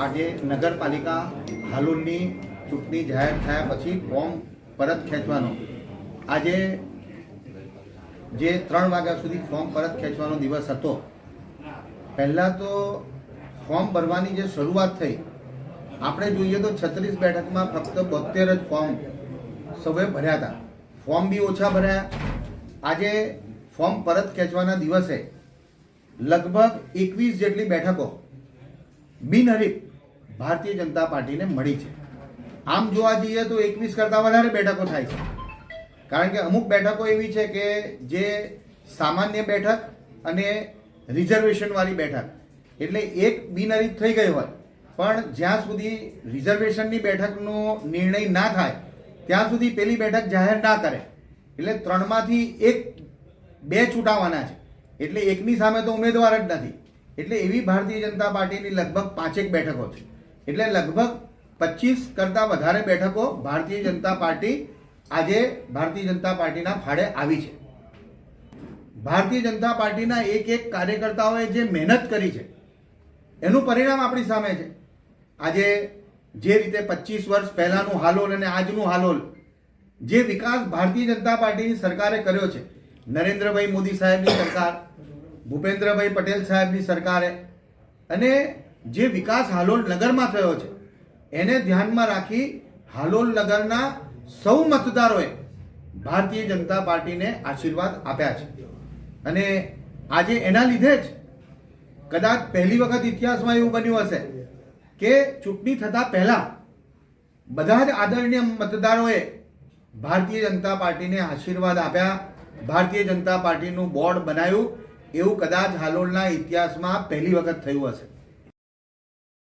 આજે નગરપાલિકા હાલોલની ચૂંટણી જાહેર થયા પછી ફોર્મ પરત ખેંચવાનો. આજે જે ત્રણ વાગ્યા સુધી ફોર્મ પરત ખેંચવાનો દિવસ હતો, પહેલાં તો ફોર્મ ભરવાની જે શરૂઆત થઈ, આપણે જોઈએ તો છત્રીસ બેઠકમાં ફક્ત બોતેર જ ફોર્મ સૌએ ભર્યા હતા. ફોર્મ બી ઓછા ભર્યા. આજે ફોર્મ પરત ખેંચવાના દિવસે લગભગ એકવીસ જેટલી બેઠકો બિનહરીફ ભારતીય જનતા પાર્ટીને મળી છે. આમ જોવા જઈએ તો એકવીસ કરતાં વધારે બેઠકો થાય છે. કારણ કે અમુક બેઠકો એવી છે કે જે સામાન્ય બેઠક અને રિઝર્વેશનવાળી બેઠક. એટલે એક બિનહરીફ થઈ ગઈ હોય. પણ જ્યાં સુધી રિઝર્વેશનની બેઠકનો નિર્ણય ના થાય, ત્યાં સુધી પેલી બેઠક જાહેર ના કરે. એટલે ત્રણમાંથી એક બે છૂટાવાના છે. એટલે એકની સામે તો ઉમેદવાર જ નથી. એટલે એવી ભારતીય જનતા પાર્ટીની લગભગ પાંચેક બેઠકો છે. એટલે લગભગ પચીસ કરતાં વધારે બેઠકો ભારતીય જનતા પાર્ટી આજે ભારતીય જનતા પાર્ટીના ફાળે આવી છે. ભારતીય જનતા પાર્ટીના એક એક કાર્યકર્તાઓએ જે મહેનત કરી છે, એનું પરિણામ આપણી સામે છે. આજે જે રીતે પચીસ વર્ષ પહેલાંનું હાલોલ અને આજનું હાલોલ જે વિકાસ ભારતીય જનતા પાર્ટીની સરકારે કર્યો છે નરેન્દ્રભાઈ મોદી સાહેબની સરકાર, ભૂપેન્દ્રભાઈ પટેલ સાહેબની સરકારે અને જે વિકાસ હાલોલ નગરમાં થયો છે, એને ધ્યાનમાં રાખી હાલોલ નગરના સૌ મતદારોએ ભારતીય જનતા પાર્ટીને આશીર્વાદ આપ્યા છે. અને આજે એના લીધે જ કદાચ પહેલી વખત ઇતિહાસમાં એવું બન્યું હશે કે ચૂંટણી થતાં પહેલાં બધા જ આદરણીય મતદારોએ ભારતીય જનતા પાર્ટીને આશીર્વાદ આપ્યા ભારતીય જનતા પાર્ટીનું બોર્ડ બનાવ્યું એવું કદાચ હાલોલના ઇતિહાસમાં પહેલી વખત થયું હશે.